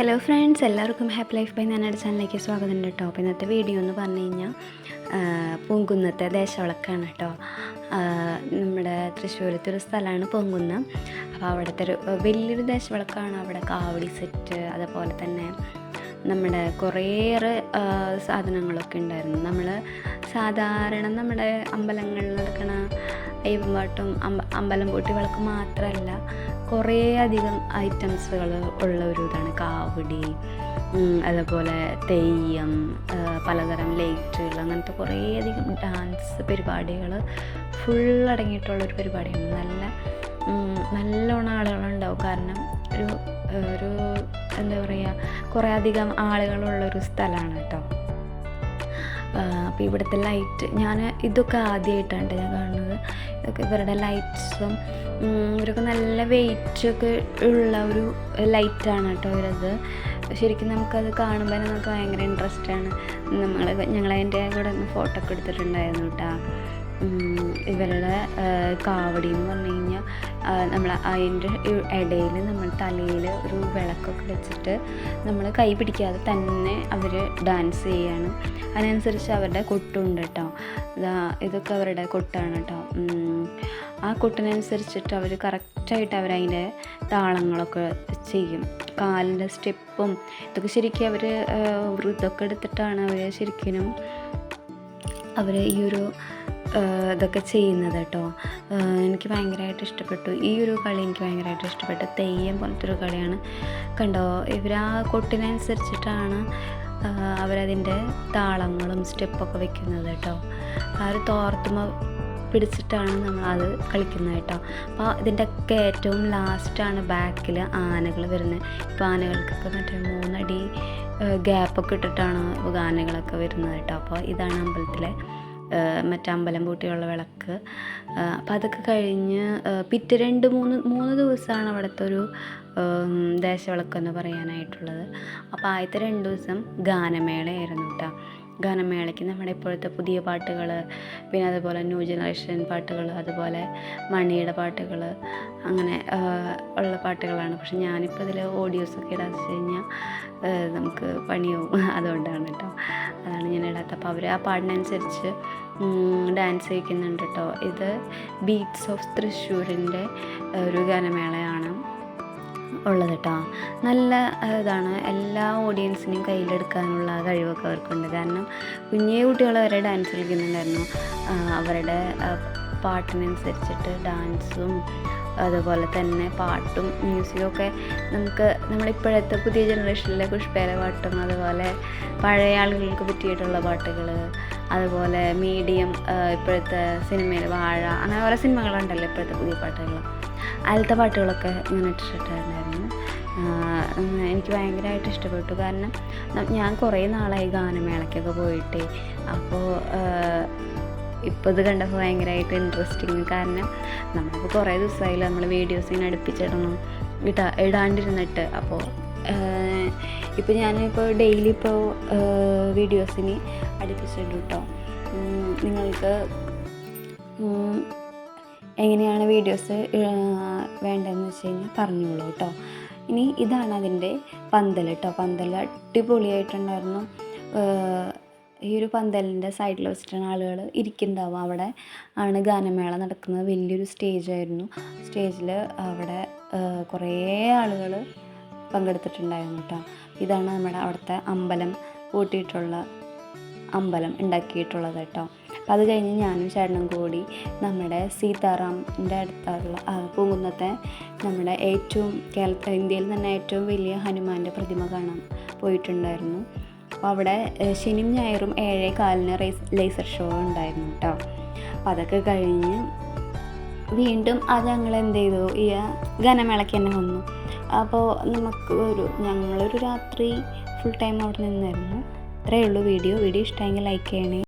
Hello friends എല്ലാവർക്കും happy life by Nanad ചാനലിലേക്ക് സ്വാഗതം ഉണ്ട് കേട്ടോ. അപ്പോൾ ഇന്നത്തെ വീഡിയോ എന്ന് പറഞ്ഞു കഴിഞ്ഞാൽ പൂങ്കുന്നത്തെ ദേശവിളക്കാണ് കേട്ടോ. നമ്മുടെ തൃശ്ശൂരത്തെ ഒരു സ്ഥലമാണ് പൂങ്കുന്നം. അപ്പോൾ അവിടുത്തെ ഒരു വലിയൊരു ദേശവിളക്കാണ് അവിടെ കാവടി സെറ്റ് അതുപോലെ തന്നെ നമ്മുടെ കുറേയേറെ സാധനങ്ങളൊക്കെ ഉണ്ടായിരുന്നു. നമ്മൾ സാധാരണ നമ്മുടെ അമ്പലങ്ങളിൽ നടക്കണ അയ്യപ്പാട്ടും അമ്പ അമ്പലം പൂട്ടി വിളക്ക് മാത്രമല്ല കുറേ അധികം ഐറ്റംസുകൾ ഉള്ള ഒരു ഇതാണ്. കാവടി അതേപോലെ തെയ്യം പലതരം ലൈറ്റുകൾ അങ്ങനത്തെ കുറേ അധികം ഡാൻസ് പരിപാടികൾ ഫുൾ അടങ്ങിയിട്ടുള്ളൊരു പരിപാടിയാണ്. നല്ല നല്ലോണം ആളുകളുണ്ടാവും. കാരണം ഒരു ഒരു എന്താ പറയുക കുറേ അധികം ആളുകളുള്ളൊരു സ്ഥലമാണ് കേട്ടോ. അപ്പോൾ ഇവിടുത്തെ ലൈറ്റ് ഞാൻ ഇതൊക്കെ ആദ്യമായിട്ടാണ് ഞാൻ കാണുന്നത്. ഇതൊക്കെ ഇവരുടെ ലൈറ്റ്സും ഇവരൊക്കെ നല്ല വെയിറ്റൊക്കെ ഉള്ള ഒരു ലൈറ്റാണ് കേട്ടോ ഇവരത്. ശരിക്കും നമുക്കത് കാണുമ്പോൾ തന്നെ നമുക്ക് ഭയങ്കര ഇൻട്രസ്റ്റ് ആണ്. നമ്മൾ ഞങ്ങളതിന്റെ കൂടെ ഒന്ന് ഫോട്ടോ ഒക്കെ എടുത്തിട്ടുണ്ടായിരുന്നു കേട്ടോ. ഇവരുടെ കാവടി എന്ന് പറഞ്ഞു കഴിഞ്ഞാൽ നമ്മൾ അതിന്റെ ഇടയിൽ നമ്മൾ തലയിൽ ഒരു വിളക്കൊക്കെ വെച്ചിട്ട് നമ്മൾ കൈ പിടിക്കാതെ തന്നെ അവർ ഡാൻസ് ചെയ്യാണ്. അതിനനുസരിച്ച് അവരുടെ കൊട്ടുണ്ട് കേട്ടോ ഇതാ ഇതൊക്കെ അവരുടെ കൊട്ടാണ് കേട്ടോ. ആ കൊട്ടിനനുസരിച്ചിട്ട് അവർ കറക്റ്റായിട്ട് അവരതിന്റെ താളങ്ങളൊക്കെ ചെയ്യും. കാലിന്റെ സ്റ്റെപ്പും ഇതൊക്കെ ശരിക്കും അവർ വൃതൊക്കെ എടുത്തിട്ടാണ് അവർ ശരിക്കും അവർ ഈ ഒരു ഇതൊക്കെ ചെയ്യുന്നത് കേട്ടോ. എനിക്ക് ഭയങ്കരമായിട്ട് ഇഷ്ടപ്പെട്ടു. ഈ ഒരു കളി എനിക്ക് ഭയങ്കരമായിട്ട് ഇഷ്ടപ്പെട്ടു. തെയ്യം പോലത്തെ ഒരു കളിയാണ്. കണ്ടോ? ഇവർ ആ കൊട്ടിനനുസരിച്ചിട്ടാണ് അവരതിന്റെ താളങ്ങളും സ്റ്റെപ്പൊക്കെ വെക്കുന്നത് കേട്ടോ. ആ ഒരു തോർത്തുമ പിടിച്ചിട്ടാണ് അത് കളിക്കുന്നത് കേട്ടോ. അപ്പോൾ ഇതിന്റെയൊക്കെ ഏറ്റവും ലാസ്റ്റാണ് ബാക്കിൽ ആനകൾ വരുന്നത്. ഇപ്പോൾ ആനകൾക്കൊക്കെ മറ്റേ മൂന്നടി ഗ്യാപ്പൊക്കെ ഇട്ടിട്ടാണ് ആനകളൊക്കെ വരുന്നത് കേട്ടോ. അപ്പോൾ ഇതാണ് അമ്പലത്തിലെ മറ്റേ അമ്പലം പൂട്ടിയുള്ള വിളക്ക്. അപ്പം അതൊക്കെ കഴിഞ്ഞ് പിറ്റ് രണ്ട് മൂന്ന് മൂന്ന് ദിവസമാണ് അവിടുത്തെ ഒരു ദേശവിളക്കെന്ന് പറയാനായിട്ടുള്ളത്. അപ്പോൾ ആദ്യത്തെ രണ്ട് ദിവസം ഗാനമേളയായിരുന്നു കേട്ടോ. ഗാനമേളയ്ക്ക് നമ്മുടെ ഇപ്പോഴത്തെ പുതിയ പാട്ടുകൾ പിന്നെ അതുപോലെ ന്യൂ ജനറേഷൻ പാട്ടുകൾ അതുപോലെ മണിയുടെ പാട്ടുകൾ അങ്ങനെ ഉള്ള പാട്ടുകളാണ്. പക്ഷെ ഞാനിപ്പോൾ ഇതിൽ ഓഡിയോസൊക്കെ ഇടാന്ന് വെച്ച് കഴിഞ്ഞാൽ നമുക്ക് പണിയാവും. അതുകൊണ്ടാണ് കേട്ടോ. അതാണ് ഞാൻ ഇടാത്തത്. അപ്പോൾ അവർ ആ പാടിനനുസരിച്ച് ഡാൻസ് കളിക്കുന്നുണ്ട് കേട്ടോ ഇത് ബീറ്റ്സ് ഓഫ് തൃശ്ശൂരിന്റെ ഒരു ഗാനമേളയാണ് ഉള്ളത് കേട്ടോ നല്ല ഇതാണ്. എല്ലാ ഓഡിയൻസിനെയും കയ്യിലെടുക്കാനുള്ള കഴിവൊക്കെ അവർക്കുണ്ട്. കാരണം കുഞ്ഞേ കുട്ടികൾ വരെ ഡാൻസ് കളിക്കുന്നുണ്ടായിരുന്നു. അവരുടെ പാട്ടിനനുസരിച്ചിട്ട് ഡാൻസും അതുപോലെ തന്നെ പാട്ടും മ്യൂസിക്കൊക്കെ നമുക്ക് നമ്മളിപ്പോഴത്തെ പുതിയ ജനറേഷനിലെ പുഷ്പേര പാട്ടും അതുപോലെ പഴയ ആളുകൾക്ക് പറ്റിയിട്ടുള്ള പാട്ടുകൾ അതുപോലെ മീഡിയം ഇപ്പോഴത്തെ സിനിമയിൽ വാഴ അങ്ങനെ ഓരോ സിനിമകളുണ്ടല്ലോ ഇപ്പോഴത്തെ പുതിയ പാട്ടുകൾ അതിലത്തെ പാട്ടുകളൊക്കെ ഇങ്ങനെ ഇട്ടിട്ടുണ്ടായിരുന്നു എനിക്ക് ഭയങ്കരമായിട്ട് ഇഷ്ടപ്പെട്ടു. കാരണം ഞാൻ കുറേ നാളായി ഗാനമേളയ്ക്കൊക്കെ പോയിട്ട്. അപ്പോൾ ഇപ്പോൾ ഇത് കണ്ടപ്പോൾ ഭയങ്കരമായിട്ട് ഇൻട്രസ്റ്റിങ് കാരണം നമ്മളിപ്പോൾ കുറേ ദിവസമായില്ല നമ്മൾ വീഡിയോസ് ഇങ്ങനെ അടുപ്പിച്ചിടണം ഇടാ ഇടാണ്ടിരുന്നിട്ട്. അപ്പോൾ ഇപ്പോൾ ഞാനിപ്പോൾ ഡെയിലി ഇപ്പോൾ വീഡിയോസിന് അടുപ്പിച്ചിട്ടുണ്ട്? കേട്ടോ നിങ്ങൾക്ക് എങ്ങനെയാണ് വീഡിയോസ് വേണ്ടതെന്ന് വെച്ച് കഴിഞ്ഞാൽ പറഞ്ഞോളൂ കേട്ടോ ഇനി ഇതാണ് അതിന്റെ പന്തൽ കേട്ടോ പന്തൽ അടിപൊളിയായിട്ടുണ്ടായിരുന്നു. ഈ ഒരു പന്തലിന്റെ സൈഡിൽ വെച്ചിട്ടാണ് ആളുകൾ ഇരിക്കുന്നുണ്ടാവും അവിടെ ആണ് ഗാനമേള നടക്കുന്നത്. വലിയൊരു സ്റ്റേജായിരുന്നു സ്റ്റേജിൽ അവിടെ കുറേ ആളുകൾ പങ്കെടുത്തിട്ടുണ്ടായിരുന്നു കേട്ടോ. ഇതാണ് നമ്മുടെ അവിടുത്തെ അമ്പലം കൂട്ടിയിട്ടുള്ള അമ്പലം ഉണ്ടാക്കിയിട്ടുള്ളത് കേട്ടോ. അപ്പോൾ അത് കഴിഞ്ഞ് ഞാനും ചേട്ടനും കൂടി നമ്മുടെ സീതാറാമിന്റെ അടുത്തുള്ള പൂങ്കുന്നത്തെ നമ്മുടെ ഏറ്റവും കേരള ഇന്ത്യയിൽ തന്നെ ഏറ്റവും വലിയ ഹനുമാന്റെ പ്രതിമ കാണാൻ പോയിട്ടുണ്ടായിരുന്നു. അപ്പോൾ അവിടെ ശനിയും ഞായറും ഏഴേ കാലിന് റേസ് ലേസർ ഷോ ഉണ്ടായിരുന്നു കേട്ടോ. അപ്പോൾ അതൊക്കെ കഴിഞ്ഞ് വീണ്ടും അത് ഞങ്ങൾ എന്ത് ചെയ്തു? ഈ ഗാനമേളയ്ക്ക് തന്നെ വന്നു. അപ്പോൾ നമുക്ക് ഒരു ഞങ്ങളൊരു രാത്രി ഫുൾ ടൈം അവിടെ നിന്നായിരുന്നു. ഇത്രയേ ഉള്ളൂ വീഡിയോ വീഡിയോ ഇഷ്ടമെങ്കിൽ ലൈക്ക് ചെയ്യണേ.